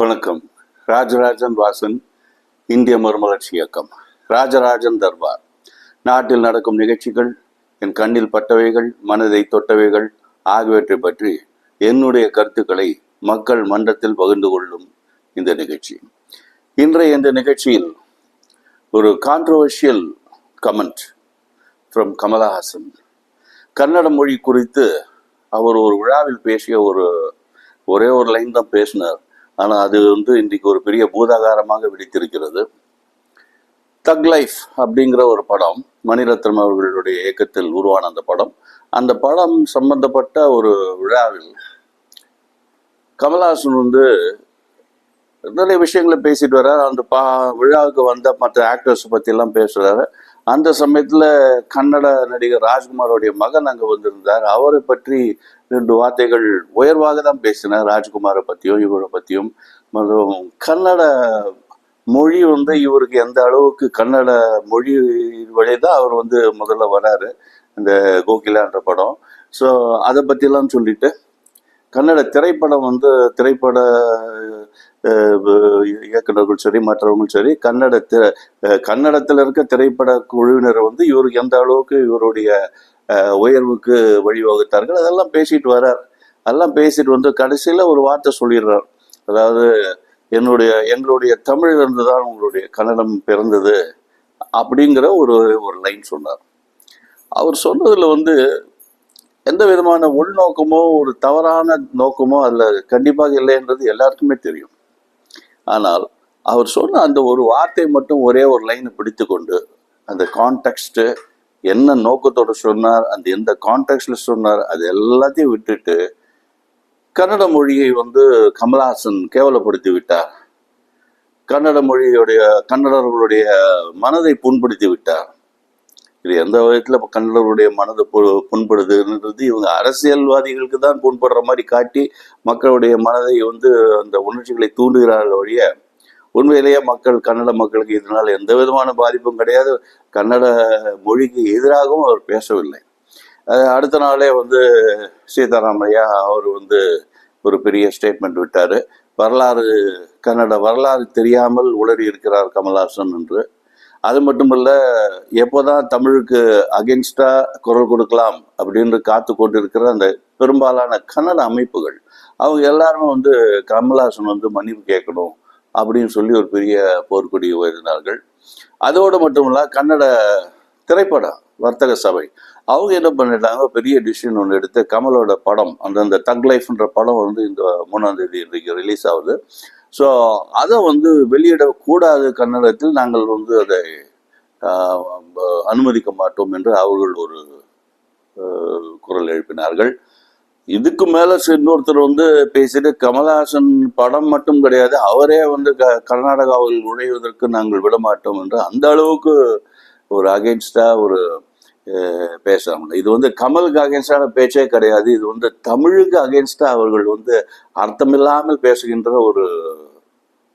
வணக்கம். ராஜராஜன் வாசன் இந்திய மறுமலர்ச்சி இயக்கம். ராஜராஜன் தர்பார். நாட்டில் நடக்கும் நிகழ்ச்சிகள் என் கண்ணில் பட்டவைகள் மனதை தொட்டவைகள் ஆகியவற்றை பற்றி என்னுடைய கருத்துக்களை மக்கள் மன்றத்தில் பகிர்ந்து கொள்ளும் இந்த நிகழ்ச்சி. இன்றைய இந்த நிகழ்ச்சியில் ஒரு controversial comment from Kamal Haasan. Kannada மொழி குறித்து அவர் ஒரு விழாவில் பேசிய ஒரு ஒரே ஒரு லைன் தான் பேசினார். ஆனால் அது வந்து இன்றைக்கு ஒரு பெரிய பூதாகாரமாக வெடித்திருக்கிறது. தக் லைஃப் அப்படிங்கிற ஒரு படம் மணிரத்னம் அவர்களுடைய இயக்கத்தில் உருவான அந்த படம். அந்த படம் சம்பந்தப்பட்ட ஒரு விழாவில் கமல்ஹாசன் வந்து நிறைய விஷயங்களை பேசிட்டு வர்றாரு. அந்த பா விழாவுக்கு வந்த மற்ற ஆக்டர்ஸ் பற்றிலாம் பேசுகிறாரு அந்த சமயத்தில் கன்னட நடிகர் ராஜ்குமாரோடைய மகன் அங்கே வந்திருந்தார். அவரை பற்றி ரெண்டு வார்த்தைகள் உயர்வாக தான் பேசினார் ராஜ்குமாரை பற்றியும் இவரை பற்றியும் மற்றும் கன்னட மொழி வந்து இவருக்கு எந்த அளவுக்கு கன்னட மொழி வழி தான் அவர் வந்து முதல்ல வராரு. இந்த கோகிலான்ற படம். ஸோ அதை பற்றிலாம் சொல்லிட்டு கன்னட திரைப்படம் வந்து திரைப்பட அஹ், சரி மற்றவங்களும் சரி கன்னட திர கன்னடத்தில் இருக்க திரைப்பட குழுவினர் வந்து இவருக்கு எந்த அளவுக்கு இவருடைய உயர்வுக்கு வழிவகுத்தார்கள் அதெல்லாம் பேசிட்டு வரார். அதெல்லாம் பேசிட்டு வந்து கடைசியில் ஒரு வார்த்தை சொல்லிடுறார். அதாவது என்னுடைய எங்களுடைய தமிழிலிருந்து தான் உங்களுடைய கன்னடம் பிறந்தது அப்படிங்கிற ஒரு ஒரு லைன் சொன்னார். அவர் சொன்னதில் வந்து எந்த விதமான உள்நோக்கமோ ஒரு தவறான நோக்கமோ அதில் கண்டிப்பாக இல்லைன்றது எல்லாருக்குமே தெரியும். ஆனால் அவர் சொன்ன அந்த ஒரு வார்த்தை மட்டும் ஒரே ஒரு லைனை பிடித்து கொண்டு அந்த கான்டெக்ஸ்ட்டு என்ன நோக்கத்தோடு சொன்னார் அந்த எந்த கான்டெக்ட்ல சொன்னார் அது எல்லாத்தையும் விட்டுட்டு கன்னட மொழியை வந்து கமல்ஹாசன் கேவலப்படுத்தி விட்டார். கன்னட மொழியுடைய கன்னடர்களுடைய மனதை புண்படுத்தி விட்டார். இது எந்த விதத்தில் இப்போ கன்னடருடைய மனதை புண்படுதுன்றது இவங்க அரசியல்வாதிகளுக்கு தான் புண்படுற மாதிரி காட்டி மக்களுடைய மனதை வந்து அந்த உணர்ச்சிகளை தூண்டுகிறார்கள் ஒழிய உண்மையிலேயே மக்கள் கன்னட மக்களுக்கு இதனால் எந்த விதமான பாதிப்பும் கிடையாது. கன்னட மொழிக்கு எதிராகவும் அவர் பேசவில்லை. அடுத்த நாளே வந்து சீதாராமையா அவர் வந்து ஒரு பெரிய ஸ்டேட்மெண்ட் விட்டார். வரலாறு கன்னட வரலாறு தெரியாமல் உளறி இருக்கிறார் கமல்ஹாசன் என்று. அது மட்டுமல்ல எப்போதான் தமிழுக்கு அகென்ஸ்டா குரல் கொடுக்கலாம் அப்படின்னு காத்து கொண்டு இருக்கிற அந்த பெரும்பாலான கன்னட அமைப்புகள் அவங்க எல்லாருமே வந்து கமல்ஹாசன் வந்து மன்னிப்பு கேட்கணும் அப்படின்னு சொல்லி ஒரு பெரிய போர்க்கொடி உயர்த்தினார்கள் அதோடு மட்டுமல்ல கன்னட திரைப்பட வர்த்தக சபை அவங்க என்ன பண்ணிட்டாங்க பெரிய டிசிஷன் ஒன்று எடுத்து கமலோட படம் அந்த அந்த தக் லைஃப்ன்ற படம் வந்து இந்த மூணாம் தேதி இன்றைக்கு ரிலீஸ் ஆகுது. ஸோ அதை வந்து வெளியிடக்கூடாது கன்னடத்தில் நாங்கள் வந்து அதை அனுமதிக்க மாட்டோம் என்று அவர்கள் ஒரு குரல் எழுப்பினார்கள். இதுக்கு மேல இன்னொருத்தர் வந்து பேசிட்டு கமல்ஹாசன் படம் மட்டும் கிடையாது அவரே வந்து க கர்நாடகாவில் நுழைவதற்கு நாங்கள் விட மாட்டோம் என்று அந்த அளவுக்கு ஒரு அகேன்ஸ்டா ஒரு பேசாமல் பேசுறாங்க இது வந்து கமலுக்கு அகேன்ஸ்டான பேச்சே கிடையாது. இது வந்து தமிழுக்கு அகேன்ஸ்டா அவர்கள் வந்து அர்த்தமில்லாமல் பேசுகின்ற ஒரு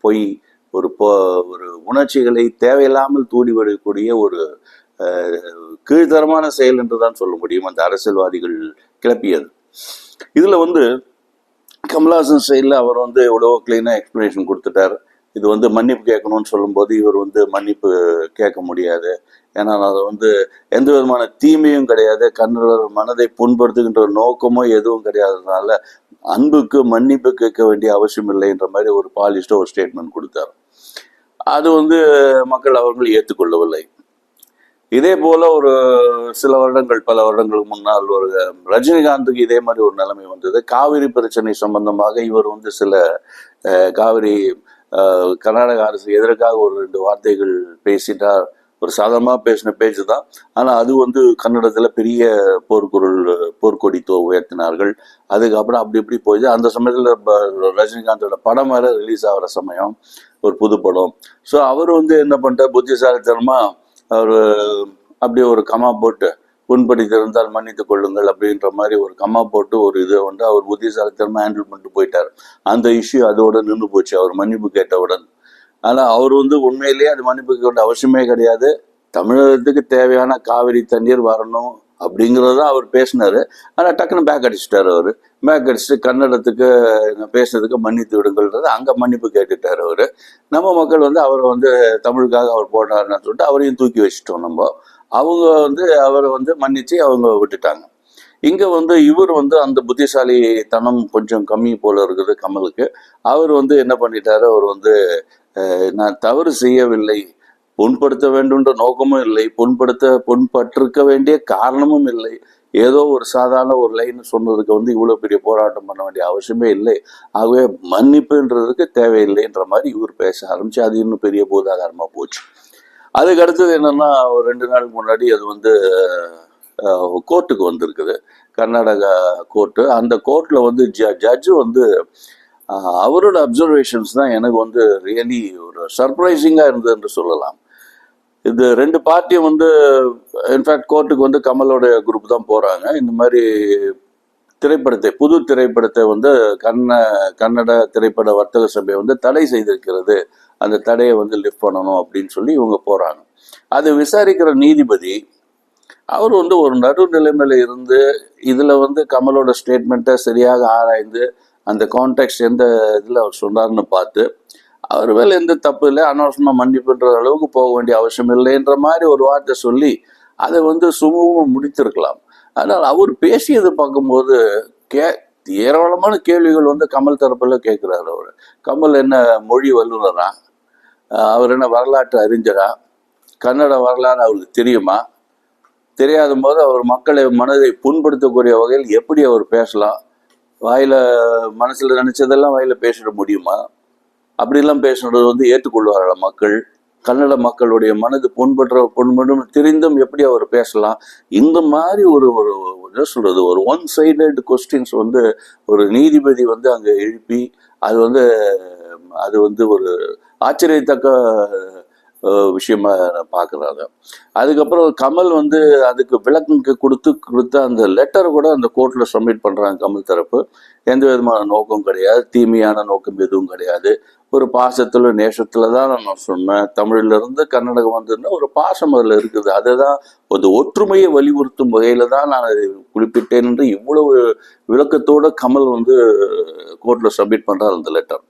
பொய் ஒரு பொ ஒரு உணர்ச்சிகளை தேவையில்லாமல் தூண்டிவிடக்கூடிய ஒரு கீழ்த்தரமான செயல் என்று தான் சொல்ல முடியும். அந்த அரசியல்வாதிகள் கிளப்பியது. இதுல வந்து கமல்ஹாசன் செயலில் அவர் வந்து எவ்வளவோ கிளீனாக எக்ஸ்பிளனேஷன் கொடுத்துட்டார். இது வந்து மன்னிப்பு கேட்கணும்னு சொல்லும்போது இவர் வந்து மன்னிப்பு கேட்க முடியாது. ஏன்னா அது வந்து எந்த விதமான தீமையும் கிடையாது. கன்னடர் மனதை புண்படுத்துகின்ற ஒரு நோக்கமோ எதுவும் கிடையாததுனால அன்புக்கு மன்னிப்பு கேட்க வேண்டிய அவசியம் இல்லைன்ற மாதிரி ஒரு பாலிஸ்டோ ஒரு ஸ்டேட்மெண்ட் கொடுத்தார். அது வந்து மக்கள் அவர்கள் ஏற்றுக்கொள்ளவில்லை. இதே போல ஒரு சில வருடங்கள் பல வருடங்களுக்கு முன்னால் ஒரு ரஜினிகாந்துக்கு இதே மாதிரி ஒரு நிலைமை வந்தது. காவிரி பிரச்சனை சம்பந்தமாக இவர் வந்து சில அஹ், காவிரி கர்நாடக அரசு எதற்காக ஒரு ரெண்டு வார்த்தைகள் பேசிட்டார்? ஒரு சாதாரணமாக பேசின பேச்சு தான். ஆனால் அது வந்து கன்னடத்தில் பெரிய போர்க்குரல் போர்க்கொடி தோ உயர்த்தினார்கள். அதுக்கப்புறம் அப்படி இப்படி போயிடுது அந்த சமயத்தில் ரஜினிகாந்தோட படம் வேறு ரிலீஸ் ஆகிற சமயம் ஒரு புது படம். ஸோ அவர் வந்து என்ன பண்ணிட்டார்? புத்திசாலித்தனமாக அவர் அப்படியே ஒரு கமா போட்டு புண்படுத்திருந்தால் மன்னித்து கொள்ளுங்கள் அப்படின்ற மாதிரி ஒரு கம்மா போட்டு ஒரு இதை வந்து அவர் புத்திசாலித்தனமாக ஹேண்டில் பண்ணிட்டு போயிட்டார். அந்த இஷ்யூ அதோட நின்று போச்சு. அவர் மன்னிப்பு கேட்டவுடன் ஆனால் அவர் வந்து உண்மையிலேயே அது மன்னிப்பு கொண்ட அவசியமே கிடையாது. தமிழகத்துக்கு தேவையான காவிரி தண்ணீர் வரணும் அப்படிங்கிறது தான் அவர் பேசினார். ஆனால் டக்குன்னு பேக் அடிச்சிட்டார் அவர். பேக் அடிச்சுட்டு கன்னடத்துக்கு பேசுனதுக்கு மன்னித்து விடுங்கள்ன்றது அங்கே மன்னிப்பு கேட்டுட்டார் அவர். நம்ம மக்கள் வந்து அவரை வந்து தமிழுக்காக அவர் போட்டாருன்னு சொல்லிட்டு அவரையும் தூக்கி வச்சுட்டோம் நம்ம. அவங்க வந்து அவரை வந்து மன்னித்து அவங்க விட்டுட்டாங்க. இங்கே வந்து இவர் வந்து அந்த புத்திசாலித்தனம் கொஞ்சம் கம்மி போல இருக்குது கமலுக்கு. அவர் வந்து என்ன பண்ணிட்டாரு? அவர் வந்து நான் தவறு செய்யவில்லை. புண்படுத்த வேண்டும்ன்ற நோக்கமும் இல்லை. புண்படுத்த புண்பட்டிருக்க வேண்டிய காரணமும் இல்லை. ஏதோ ஒரு சாதாரண ஒரு லைன் சொன்னதுக்கு வந்து இவ்வளோ பெரிய போராட்டம் பண்ண வேண்டிய அவசியமே இல்லை. ஆகவே மன்னிப்புன்றதுக்கு தேவையில்லைன்ற மாதிரி இவர் பேச ஆரம்பிச்சு அது இன்னும் பெரிய பூதாகாரமாக போச்சு. அதுக்கு அடுத்தது என்னென்னா ஒரு ரெண்டு நாளுக்கு முன்னாடி அது வந்து கோர்ட்டுக்கு வந்திருக்குது. கர்நாடகா கோர்ட்டு. அந்த கோர்ட்டில் வந்து ஜ ஜட்ஜு வந்து அவரோட அப்சர்வேஷன்ஸ் தான் எனக்கு வந்து ரியலி ஒரு சர்ப்ரைசிங்காக இருந்தது என்று சொல்லலாம். இது ரெண்டு பார்ட்டியும் வந்து இன்ஃபேக்ட் கோர்ட்டுக்கு வந்து கமலோட குரூப் தான் போகிறாங்க இந்த மாதிரி திரைப்படத்தை புது திரைப்படத்தை வந்து கண்ண கன்னட திரைப்பட வர்த்தக சபை வந்து தடை செய்திருக்கிறது. அந்த தடையை வந்து லிஃப்ட் பண்ணணும் அப்படின்னு சொல்லி இவங்க போகிறாங்க அது விசாரிக்கிற நீதிபதி அவர் வந்து ஒரு நடுநிலைமையில் இருந்து இதில் வந்து கமலோட ஸ்டேட்மெண்ட்டை சரியாக ஆராய்ந்து அந்த கான்டெக்ட் எந்த இதில் அவர் சொன்னார்னு பார்த்து அவர் மேலே எந்த தப்பு இல்லை அனாவசியமாக மன்னிப்புன்ற அளவுக்கு போக வேண்டிய அவசியம் இல்லைன்ற மாதிரி ஒரு வார்த்தை சொல்லி அதை வந்து சுமூகமாக முடித்திருக்கலாம். ஆனால் அவர் பேசியதை பார்க்கும்போது கே ஏராளமான கேள்விகள் வந்து கமல் தரப்பில் கேட்குறாரு அவர். கமல் என்ன மொழி வல்லுநரா அவர் என்ன வரலாற்று அறிஞரா? கன்னட வரலாறு அவருக்கு தெரியுமா? தெரியாத போது அவர் மக்களை மனதை புண்படுத்தக்கூடிய வகையில் எப்படி அவர் பேசலாம்? வாயில் மனசில் நினச்சதெல்லாம் வாயில பேசிட முடியுமா? அப்படிலாம் பேசுனது வந்து ஏற்றுக்கொள்வார்கள் மக்கள்? கன்னட மக்களுடைய மனது புண்பற்ற புண்படும் தெரிந்தும் எப்படி அவர் பேசலாம்? இந்த மாதிரி ஒரு ஒரு என்ன சொல்றது ஒரு ஒன் சைடட் கொஸ்டின்ஸ் வந்து ஒரு நீதிபதி வந்து அங்கே எழுப்பி அது வந்து அது வந்து ஒரு ஆச்சரியத்தக்க விஷயமா நான் பார்க்குறேன் அதை. அதுக்கப்புறம் கமல் வந்து அதுக்கு விளக்கங்க கொடுத்து கொடுத்த அந்த லெட்டரை கூட அந்த கோர்ட்டில் சப்மிட் பண்ணுறாங்க கமல் தரப்பு. எந்த விதமான நோக்கம் கிடையாது. தீமையான நோக்கம் எதுவும் கிடையாது. ஒரு பாசத்தில் நேசத்தில் தான் நான் சொன்னேன். தமிழ்ல இருந்து வந்ததுன்னா ஒரு பாசம் அதில் இருக்குது. அதுதான் ஒரு ஒற்றுமையை வலியுறுத்தும் வகையில் தான் நான் அதை குறிப்பிட்டேன் என்று இவ்வளவு விளக்கத்தோட கமல் வந்து கோர்ட்டில் சப்மிட் பண்ணுறார் அந்த லெட்டர்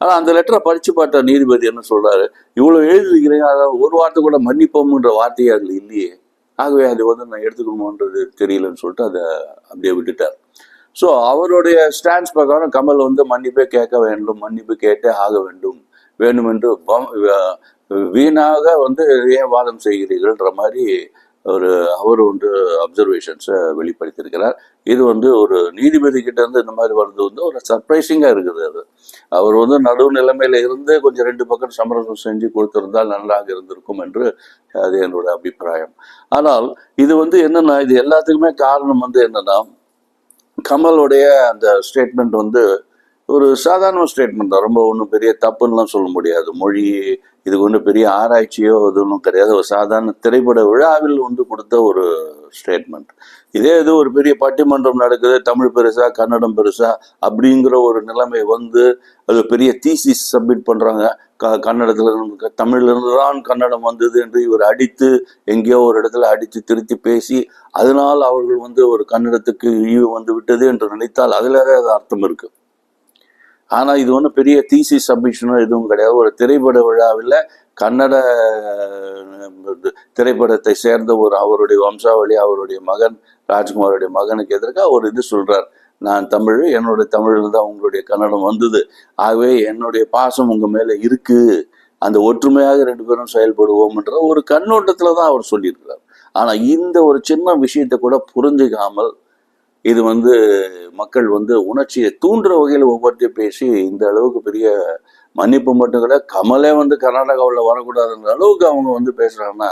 ஆனால் அந்த லெட்டரை படித்து பார்த்த நீதிபதி என்ன சொல்றாரு? இவ்வளோ எழுதிருக்கிறீங்க அதாவது ஒரு வார்த்தை கூட மன்னிப்போம்ன்ற வார்த்தையே அதில் இல்லையே. ஆகவே அது வந்து நான் எடுத்துக்கணுமன்றது தெரியலன்னு சொல்லிட்டு அதை அப்படியே விட்டுட்டார். ஸோ அவருடைய ஸ்டாண்ட்ஸ் பிரகாரம் கமல் வந்து மன்னிப்பே கேட்க வேண்டும் மன்னிப்பு கேட்டே ஆக வேண்டும். வேண்டும் என்று வீணாக வந்து ஏன் வாதம் செய்கிறீர்கள்ன்ற மாதிரி ஒரு அவர் வந்து அப்சர்வேஷன்ஸை வெளிப்படுத்தியிருக்கிறார். இது வந்து ஒரு நீதிபதி கிட்ட இருந்து இந்த மாதிரி வர்றது வந்து ஒரு சர்ப்ரைசிங்காக இருக்குது அது. அவர் வந்து நடுவு நிலைமையில் இருந்து கொஞ்சம் ரெண்டு பக்கம் சமரசம் செஞ்சு கொடுத்திருந்தால் நன்றாக இருந்திருக்கும் என்று அது என்னோட அபிப்பிராயம். ஆனால் இது வந்து என்னென்னா இது எல்லாத்துக்குமே காரணம் வந்து என்னன்னா கமலுடைய அந்த ஸ்டேட்மெண்ட் வந்து ஒரு சாதாரண ஸ்டேட்மெண்ட் தான். ரொம்ப ஒன்றும் பெரிய தப்புன்னுலாம் சொல்ல முடியாது. மொழி இதுக்கு ஒன்றும் பெரிய ஆராய்ச்சியோ இது ஒன்றும் கிடையாது. ஒரு சாதாரண திரைப்பட விழாவில் வந்து கொடுத்த ஒரு ஸ்டேட்மெண்ட் இதே இது ஒரு பெரிய பட்டிமன்றம் நடக்குது. தமிழ் பெருசா கன்னடம் பெருசா அப்படிங்கிற ஒரு நிலைமை வந்து அது பெரிய தீசிஸ் சப்மிட் பண்ணுறாங்க க கன்னடத்துல இருந்து இருந்து தான் கன்னடம் வந்தது என்று இவர் அடித்து எங்கேயோ ஒரு இடத்துல அடித்து திருத்தி பேசி அதனால் அவர்கள் வந்து ஒரு கன்னடத்துக்கு இழிவு வந்து விட்டது என்று நினைத்தால் அதில் அது அர்த்தம் இருக்குது ஆனால் இது ஒன்றும் பெரிய தீசி சப்மிஷனோ எதுவும் கிடையாது. ஒரு திரைப்பட விழாவில் கன்னட திரைப்படத்தை சேர்ந்த ஒரு அவருடைய வம்சாவளி அவருடைய மகன் ராஜ்குமாருடைய மகனுக்கு எதிர்க்க ஒரு இது சொல்கிறார் நான் தமிழ் என்னுடைய தமிழில் தான் உங்களுடைய கன்னடம் வந்தது. ஆகவே என்னுடைய பாசம் உங்கள் மேலே இருக்குது அந்த ஒற்றுமையாக ரெண்டு பேரும் செயல்படுவோம்ன்ற ஒரு கண்ணோட்டத்தில் தான் அவர் சொல்லியிருக்கிறார். ஆனால் இந்த ஒரு சின்ன விஷயத்தை கூட புரிஞ்சுக்காமல் இது வந்து மக்கள் வந்து உணர்ச்சியை தூண்டுற வகையில் ஒவ்வொருத்தையும் பேசி இந்த அளவுக்கு பெரிய மன்னிப்பு மட்டும் கிடையாது கமலே வந்து கர்நாடகாவில் வரக்கூடாதுன்ற அளவுக்கு அவங்க வந்து பேசுகிறாங்கன்னா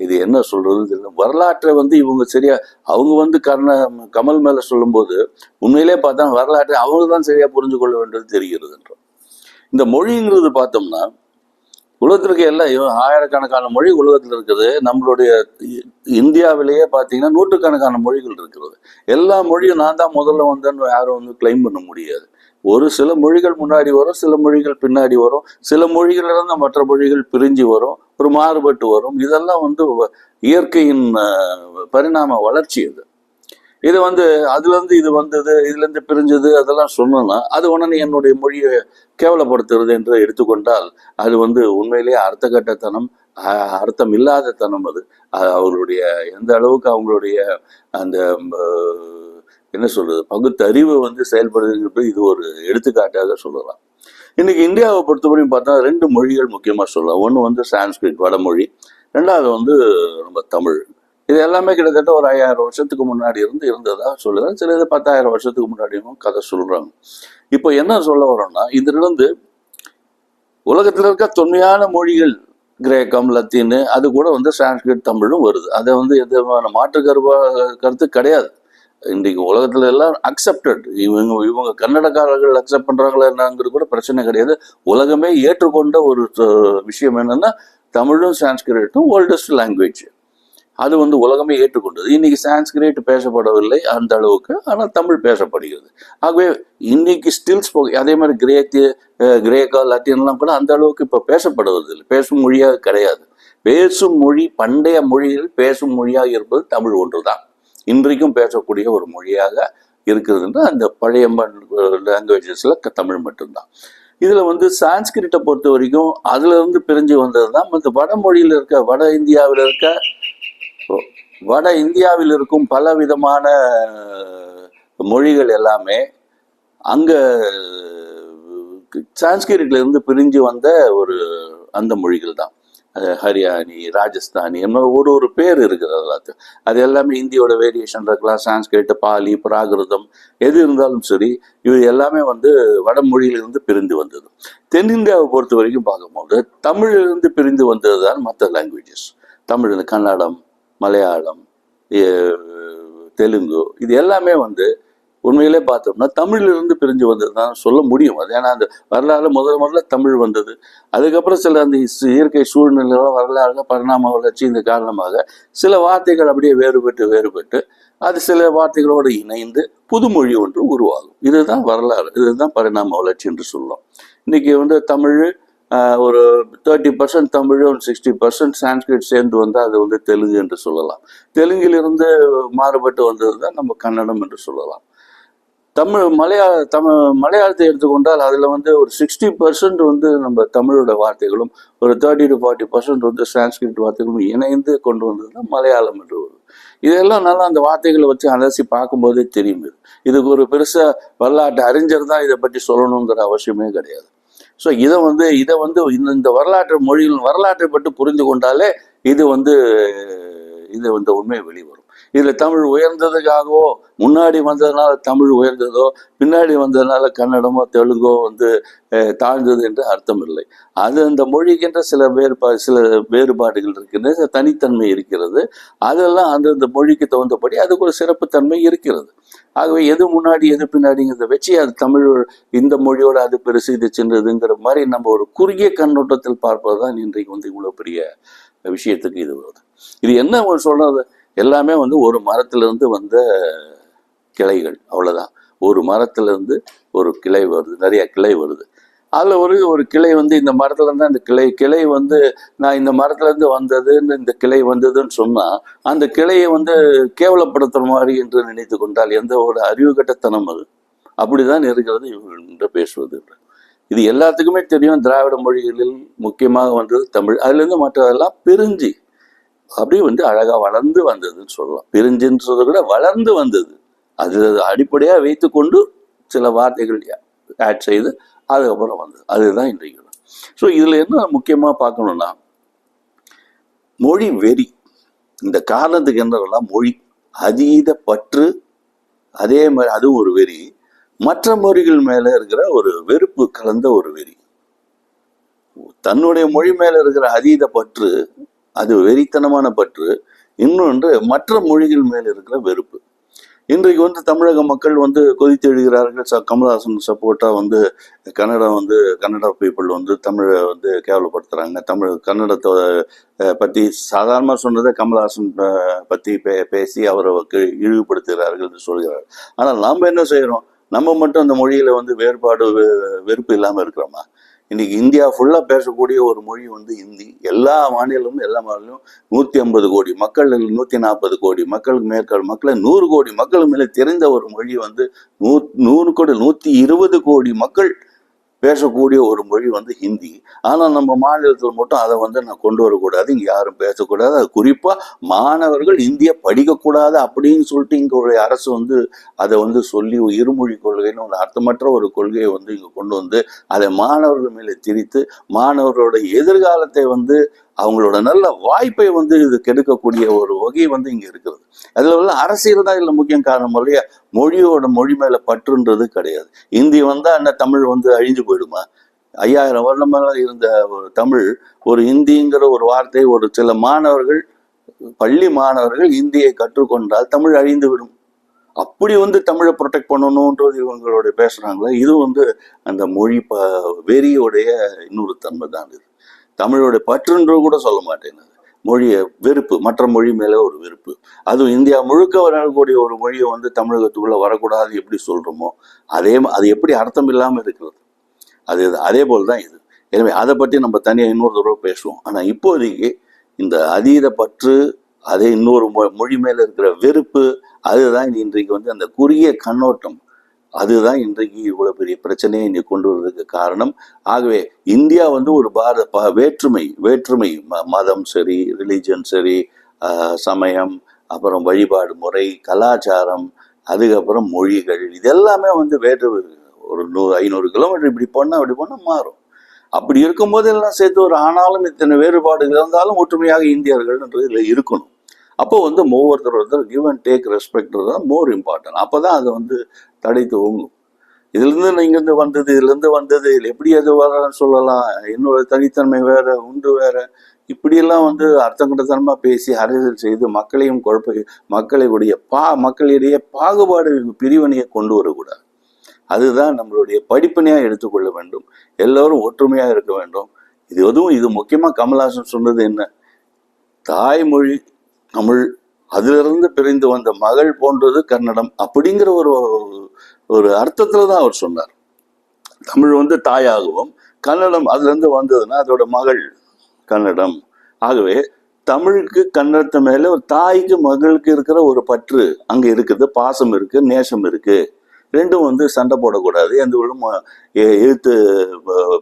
இது என்ன சொல்கிறதுன்னு தெரியல. வரலாற்றை வந்து இவங்க சரியா அவங்க வந்து கர்ண கமல் மேலே சொல்லும்போது உண்மையிலே பார்த்தா வரலாற்றை அவங்க தான் சரியாக புரிஞ்சு கொள்ள வேண்டியது தெரிகிறதுன்றோம். இந்த மொழிங்கிறது பார்த்தோம்னா உலகத்தில் இருக்க எல்லா ஆயிரக்கணக்கான மொழி உலகத்தில் இருக்குது. நம்மளுடைய இ- இந்தியாவிலேயே பார்த்தீங்கன்னா நூற்றுக்கணக்கான மொழிகள் இருக்கிறது எல்லா மொழியும் நான் தான் முதல்ல வந்தேன்னு யாரும் வந்து கிளைம் பண்ண முடியாது. ஒரு சில மொழிகள் முன்னாடி வரும் சில மொழிகள் பின்னாடி வரும். சில மொழிகள் இருந்து மற்ற மொழிகள் பிரிஞ்சு வரும் ஒரு மாறுபட்டு வரும். இதெல்லாம் வந்து வ- இயற்கையின் பரிணாம வளர்ச்சி இது இது வந்து அதுலேருந்து இது வந்தது இதுலேருந்து பிரிஞ்சது அதெல்லாம் சொன்னோம்னா அது உடனே என்னுடைய மொழியை கேவலப்படுத்துறது என்று எடுத்துக்கொண்டால் அது வந்து உண்மையிலேயே அர்த்த கட்டத்தனம் அர்த்தம் இல்லாத தனம் அது. அவர்களுடைய எந்த அளவுக்கு அவங்களுடைய அந்த என்ன சொல்றது பகுத்தறிவு வந்து செயல்படுதுங்கிறது இது ஒரு எடுத்துக்காட்டாக சொல்லலாம். இன்னைக்கு இந்தியாவை பொறுத்தவரையும் பார்த்தா ரெண்டு மொழிகள் முக்கியமாக சொல்லலாம். ஒன்று வந்து சான்ஸ்கிரிட் வடமொழி. ரெண்டாவது வந்து நம்ம தமிழ். இது எல்லாமே கிட்டத்தட்ட ஒரு ஐயாயிரம் வருஷத்துக்கு முன்னாடி இருந்து இருந்ததா சொல்லுறேன் சில இது பத்தாயிரம் வருஷத்துக்கு முன்னாடியும் கதை சொல்றாங்க. இப்போ என்ன சொல்ல வரோம்னா இதிலிருந்து உலகத்தில் இருக்க தொன்மையான மொழிகள் கிரேக்கம் லத்தீனு அது கூட வந்து சான்ஸ்கிரிட் தமிழும் வருது. அதை வந்து எந்த மாற்று கருவா கருத்து கிடையாது. இன்றைக்கு உலகத்துல எல்லாம் அக்செப்டட் இவங்க இவங்க கன்னடக்காரர்கள் அக்செப்ட் பண்றாங்களா என்னங்கிறது கூட பிரச்சனை கிடையாது. உலகமே ஏற்றுக்கொண்ட ஒரு விஷயம் என்னன்னா தமிழும் சான்ஸ்கிரிட்டும் ஓல்டஸ்ட் லாங்குவேஜ் அது வந்து உலகமே ஏற்றுக்கொண்டது. இன்னைக்கு சான்ஸ்கிரிட் பேசப்படவில்லை அந்த அளவுக்கு ஆனால் தமிழ் பேசப்படுகிறது. ஆகவே இன்னைக்கு ஸ்டில்ஸ் அதே மாதிரி கிரேக்கு கிரேக்கா லத்தீன்லாம் கூட அந்த அளவுக்கு இப்போ பேசப்படுவதில்லை. பேசும் மொழியாக கிடையாது. பேசும் மொழி பண்டைய மொழியில் பேசும் மொழியாக இருப்பது தமிழ் ஒன்று தான் இன்றைக்கும் பேசக்கூடிய ஒரு மொழியாக இருக்கிறதுன்னா அந்த பழைய லாங்குவேஜஸில் தமிழ் மட்டும்தான். இதில் வந்து சான்ஸ்கிரிட்டை பொறுத்த வரைக்கும் அதுலேருந்து பிரிஞ்சு வந்தது தான் மற்ற வடமொழியில் இருக்க வட இந்தியாவில் இருக்க வட இந்தியாவில் இருக்கும் பல விதமான மொழிகள் எல்லாமே அங்க சான்ஸ்கிரிட்ல இருந்து பிரிஞ்சு வந்த ஒரு அந்த மொழிகள் தான். ஹரியாணி ஹரியானி ராஜஸ்தானி என்ன ஒரு ஒரு பேர் இருக்குது எல்லாத்தையும் அது எல்லாமே இந்தியோட வேரியேஷன் இருக்கலாம் சான்ஸ்கிரிட் பாலி பிராகிருதம் எது இருந்தாலும் சரி இது எல்லாமே வந்து வடமொழியிலிருந்து பிரிந்து வந்தது. தென்னிந்தியாவை பொறுத்த வரைக்கும் பார்க்கும்போது தமிழிலிருந்து பிரிந்து வந்தது தான் மற்ற லாங்குவேஜஸ் தமிழ் கன்னடம் மலையாளம் தெலுங்கு இது எல்லாமே வந்து உண்மையிலே பார்த்தோம்னா தமிழிலிருந்து பிரிஞ்சு வந்தது தான் சொல்ல முடியும். அது ஏன்னா அந்த வரலாறு முதல் முதல்ல தமிழ் வந்தது. அதுக்கப்புறம் சில அந்த இஸ்- இயற்கை சூழ்நிலைகளோ வரலாறு பரிணாம வளர்ச்சி இந்த காரணமாக சில வார்த்தைகள் அப்படியே வேறுபட்டு வேறுபட்டு அது சில வார்த்தைகளோடு இணைந்து புதுமொழி ஒன்று உருவாகும். இதுதான் வரலாறு இதுதான் பரிணாம வளர்ச்சி என்று சொல்லும் இன்னைக்கு வந்து தமிழ் ஒரு தேர்ட்டி பர்சன்ட் தமிழும் சிக்ஸ்டி பர்சன்ட் சான்ஸ்கிரிட் சேர்ந்து வந்தால் அது வந்து தெலுங்கு என்று சொல்லலாம். தெலுங்கிலிருந்து மாறுபட்டு வந்தது தான் நம்ம கன்னடம் என்று சொல்லலாம். தமிழ் மலையாள தமிழ் மலையாளத்தை எடுத்துக்கொண்டால் அதில் வந்து ஒரு சிக்ஸ்டி பர்சன்ட் வந்து நம்ம தமிழோட வார்த்தைகளும் ஒரு தேர்ட்டி டு ஃபார்ட்டி பர்சன்ட் வந்து சான்ஸ்கிரிட் வார்த்தைகளும் இணைந்து கொண்டு வந்தது தான் மலையாளம் என்று வருது இதெல்லாம் நல்லா அந்த வார்த்தைகளை வச்சு அலசி பார்க்கும்போதே தெரியும் இதுக்கு ஒரு பெருசாக வரலாற்று அறிஞர் தான் இதை பற்றி சொல்லணுங்கிற அவசியமே கிடையாது. ஸோ இதை வந்து இதை வந்து இந்த இந்த வரலாற்று மொழியில் வரலாற்றை பற்றி புரிந்து கொண்டாலே இது வந்து இது வந்து உண்மை வெளிவரும். இதில் தமிழ் உயர்ந்ததுக்காகவோ முன்னாடி வந்ததுனால தமிழ் உயர்ந்ததோ பின்னாடி வந்ததுனால கன்னடமோ தெலுங்கோ வந்து தாழ்ந்தது என்று அர்த்தம் இல்லை அது அந்த மொழிக்கின்ற சில வேறுபா சில வேறுபாடுகள் இருக்கின்றன சில தனித்தன்மை இருக்கிறது. அதெல்லாம் அந்தந்த மொழிக்கு தகுந்தபடி அதுக்கு ஒரு சிறப்புத்தன்மை இருக்கிறது. ஆகவே எது முன்னாடி எது பின்னாடிங்கிறத வச்சு அது தமிழ் இந்த மொழியோட அது பெருசு இது சின்னதுங்கிற மாதிரி நம்ம ஒரு குறுகிய கண்ணோட்டத்தில் பார்ப்பது தான் இன்றைக்கு வந்து இவ்வளோ பெரிய விஷயத்துக்கு இது வருது. இது என்ன சொல்றது எல்லாமே வந்து ஒரு மரத்திலிருந்து வந்த கிளைகள் அவ்வளோதான் ஒரு மரத்திலிருந்து ஒரு கிளை வருது நிறைய கிளை வருது. அதில் ஒரு ஒரு கிளை வந்து இந்த மரத்துலேருந்து அந்த கிளை கிளை வந்து நான் இந்த மரத்துலேருந்து வந்ததுன்னு இந்த கிளை வந்ததுன்னு சொன்னால் அந்த கிளையை வந்து கேவலப்படுத்துற மாதிரி என்று நினைத்து கொண்டால் எந்த ஒரு அறிவு கட்டத்தனம் அது? அப்படிதான் இருக்கிறது இவர்கள் என்று பேசுவது இது எல்லாத்துக்குமே தெரியும் திராவிட மொழிகளில் முக்கியமாக வந்தது தமிழ். அதுலேருந்து மற்றதெல்லாம் பிரிஞ்சு அப்படியே வந்து அழகாக வளர்ந்து வந்ததுன்னு சொல்லலாம். பிரிஞ்சுன்னு சொல்றதை விட வளர்ந்து வந்தது. அது அடிப்படையா வைத்துக்கொண்டு சில வார்த்தைகள் ஆட் செய்து அதுக்கப்புறம் வந்தது. அதுதான் இன்றைக்கு ஸோ இதில் என்ன முக்கியமாக பார்க்கணும்னா மொழி வெறி. இந்த காரணத்துக்கு என்னன்னா மொழி அதீத பற்று அதே மாதிரி அதுவும் ஒரு வெறி. மற்ற மொழிகள் மேலே இருக்கிற ஒரு வெறுப்பு கலந்த ஒரு வெறி. தன்னுடைய மொழி மேலே இருக்கிற அதீத பற்று அது வெறித்தனமான பற்று. இன்னொன்று மற்ற மொழிகள் மேலே இருக்கிற வெறுப்பு. இன்றைக்கு வந்து தமிழக மக்கள் வந்து கொதித்து எழுகிறார்கள் ச கமல்ஹாசன் சப்போர்ட்டாக வந்து கன்னடம் வந்து கன்னடா பீப்புள் வந்து தமிழை வந்து கேவலப்படுத்துகிறாங்க தமிழ் கன்னடத்தை பற்றி சாதாரணமாக சொன்னதை கமல்ஹாசன் பற்றி பே பேசி அவரை இழிவுபடுத்துகிறார்கள் என்று சொல்கிறார். ஆனால் நாம் என்ன செய்கிறோம் நம்ம மட்டும் அந்த மொழியில் வந்து வேறுபாடு வெ- வெறுப்பு இல்லாமல் இருக்கிறோமா? இன்னைக்கு இந்தியா ஃபுல்லாக பேசக்கூடிய ஒரு மொழி வந்து ஹிந்தி. எல்லா மாநிலமும் எல்லா மாநிலமும் நூற்றி ஐம்பது கோடி மக்கள் நூற்றி நாற்பது கோடி மக்களுக்கு மேற்கொள் மக்களை நூறு கோடி மக்கள் மேலே தெரிந்த ஒரு மொழி வந்து நூ நூறு கோடி நூற்றி இருபது கோடி மக்கள் பேசக்கூடிய ஒரு மொழி வந்து ஹிந்தி. ஆனால் நம்ம மாநிலத்தில் மட்டும் அதை வந்து நான் கொண்டு வரக்கூடாது. இங்கே யாரும் பேசக்கூடாது. அது குறிப்பாக மாணவர்கள் இந்திய படிக்கக்கூடாது அப்படின்னு சொல்லிட்டு இங்கே ஒரு அரசு வந்து அதை வந்து சொல்லி இருமொழி கொள்கைன்னு ஒரு அர்த்தமற்ற ஒரு கொள்கையை வந்து இங்கே கொண்டு வந்து அதை மாணவர்கள் மேலே திரித்து மாணவர்களோட எதிர்காலத்தை வந்து அவங்களோட நல்ல வாய்ப்பை வந்து இது கெடுக்கக்கூடிய ஒரு வகை வந்து இங்கே இருக்கிறது. அதில் உள்ள அரசியல் தான் இதில் முக்கியம் காரணம் இல்லையா மொழியோட மொழி மேலே பற்றுன்றது கிடையாது. இந்தி வந்தால் என்ன தமிழ் வந்து அழிஞ்சு போயிடுமா? ஐயாயிரம் வருடமாக இருந்த ஒரு தமிழ் ஒரு இந்திங்கிற ஒரு வார்த்தை ஒரு சில மாணவர்கள் பள்ளி மாணவர்கள் இந்தியை கற்றுக்கொண்டால் தமிழ் அழிந்து விடும். அப்படி வந்து தமிழை ப்ரொடெக்ட் பண்ணணுன்றது இவங்களோட பேசுகிறாங்களே இது வந்து அந்த மொழி ப வெறியோடைய இன்னொரு தன்மை தான் இது. தமிழோட பற்றுன்றது கூட சொல்ல மாட்டேன் மொழியை வெறுப்பு மற்ற மொழி மேலே ஒரு வெறுப்பு. அதுவும் இந்தியா முழுக்க வரக்கூடிய ஒரு மொழியை வந்து தமிழகத்துக்குள்ளே வரக்கூடாது எப்படி சொல்கிறோமோ அதே அது எப்படி அர்த்தம் இல்லாமல் இருக்கிறது. அது அதே போல் தான் இது. எனவே அதை பற்றி நம்ம தனியாக இன்னொரு தடவை பேசுவோம். ஆனால் இப்போதைக்கு இந்த அதீத பற்று அதே இன்னொரு மொ- மொழி மேலே இருக்கிற வெறுப்பு அதுதான் இன்றைக்கு வந்து அந்த குறுகிய கண்ணோட்டம். அதுதான் இன்றைக்கு இவ்வளவு பெரிய பிரச்சனையை இன்னைக்கு கொண்டு வர்றதுக்கு காரணம். ஆகவே இந்தியா வந்து ஒரு பாரத ப- வேற்றுமை வேற்றுமை ம- மதம் சரி ரிலிஜன் சரி சமயம் அப்புறம் வழிபாடு முறை கலாச்சாரம் அதுக்கப்புறம் மொழிகள் இது எல்லாமே வந்து வேற்று ஒரு நூறு ஐநூறு கிலோமீட்டர் இப்படி போனால் அப்படி போனால் மாறும். அப்படி இருக்கும்போது எல்லாம் சேர்த்து ஒரு ஆனாலும் இத்தனை வேறுபாடுகள் இருந்தாலும் ஒற்றுமையாக இந்தியர்கள்ன்றது இதில் இருக்கணும். அப்போ வந்து ஒவ்வொருத்தர் ஒருத்தர் கிவ் அண்ட் டேக் ரெஸ்பெக்ட் தான் மோர் இம்பார்ட்டன்ட் அப்போ தான் அது வந்து தடை துவங்கும். இதுலேருந்து இங்கேருந்து வந்தது இதுலேருந்து வந்தது இதில் எப்படி அது வரன்னு சொல்லலாம். என்னோட தனித்தன்மை வேற உண்டு வேற. இப்படியெல்லாம் வந்து அர்த்தங்கட்டத்தனமாக பேசி அரசியல் செய்து மக்களையும் குழப்ப மக்களுடைய பா மக்களிடையே பாகுபாடு பிரிவினையை கொண்டு வரக்கூடாது. அதுதான் நம்மளுடைய படிப்பினையாக எடுத்துக்கொள்ள வேண்டும். எல்லோரும் ஒற்றுமையாக இருக்க வேண்டும். இது எதுவும் இது முக்கியமாக கமல்ஹாசன் சொன்னது என்ன? தாய்மொழி தமிழ் அதிலிருந்து பிரிந்து வந்த மகள் போன்றது கன்னடம் அப்படிங்கிற ஒரு ஒரு அர்த்தத்துல தான் அவர் சொன்னார். தமிழ் வந்து தாயாகவும் கன்னடம் அதுலேருந்து வந்ததுன்னா அதோட மகள் கன்னடம். ஆகவே தமிழுக்கு கன்னடத்து மேலே ஒரு தாய்க்கு மகளுக்கு இருக்கிற ஒரு பற்று அங்கே இருக்குது பாசம் இருக்கு நேசம் இருக்கு. ரெண்டும் வந்து சண்டை போடக்கூடாது எந்த விழும் எழுத்து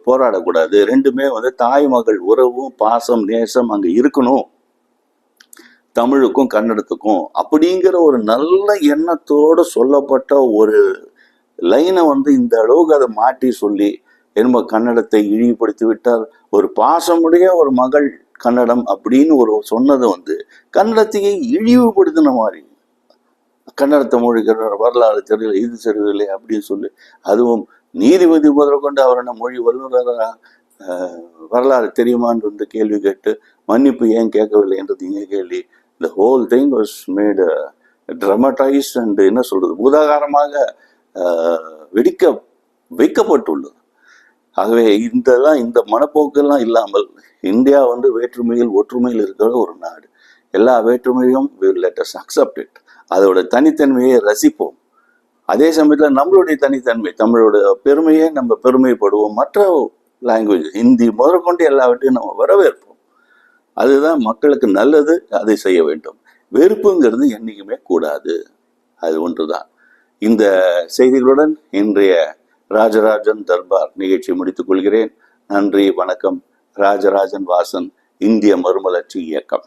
போராடக்கூடாது. ரெண்டுமே வந்து தாய் மகள் உறவும் பாசம் நேசம் அங்கே இருக்கணும். தமிழுக்கும் கன்னடத்துக்கும் அப்படிங்கிற ஒரு நல்ல எண்ணத்தோடு சொல்லப்பட்ட ஒரு லைனை வந்து இந்த அளவுக்கு அதை மாட்டி சொல்லி என்னமோ கன்னடத்தை இழிவுபடுத்தி விட்டார். ஒரு பாசமுடைய ஒரு மகள் கன்னடம் அப்படின்னு ஒரு சொன்னது வந்து கன்னடத்தையே இழிவுபடுத்தின மாதிரி. கன்னடத்தை மொழி வரலாறு தெரியல இது தெரியவில்லை அப்படின்னு சொல்லி அதுவும் நீதிபதி முதற்கொண்டு அவர் என்ன மொழி வல்லுநரா அஹ், வரலாறு தெரியுமான்னு கேள்வி கேட்டு மன்னிப்பு ஏன் கேட்கவில்லை என்றது இங்கே கேள்வி. The whole thing was made dramatise and என்ன சொல்றது பூதாகாரமாக uh, வெடிக்க வைக்கப்பட்டுள்ளது. ஆகவே இதெல்லாம் இந்த மனப்போக்கெல்லாம் இல்லாமல் இந்தியா வந்து வேற்றுமையில் ஒற்றுமையில் இருக்கிற ஒரு நாடு. எல்லா வேற்றுமையும் லெட் அக்செப்ட் இட் அதோட தனித்தன்மையை ரசிப்போம். அதே சமயத்தில் நம்மளுடைய தனித்தன்மை தமிழோட பெருமையை நம்ம பெருமைப்படுவோம். மற்ற லாங்குவேஜ் ஹிந்தி முதற்கொண்டு எல்லாவற்றையும் நம்ம வரவேற்போம். அதுதான் மக்களுக்கு நல்லது அதை செய்ய வேண்டும். வெறுப்புங்கிறது என்றைக்குமே கூடாது. அது ஒன்றுதான். இந்த செய்திகளுடன் இன்றைய ராஜராஜன் தர்பார் நிகழ்ச்சி முடித்துக் கொள்கிறேன். நன்றி வணக்கம். ராஜராஜன் வாசன் இந்திய மறுமலர்ச்சி இயக்கம்.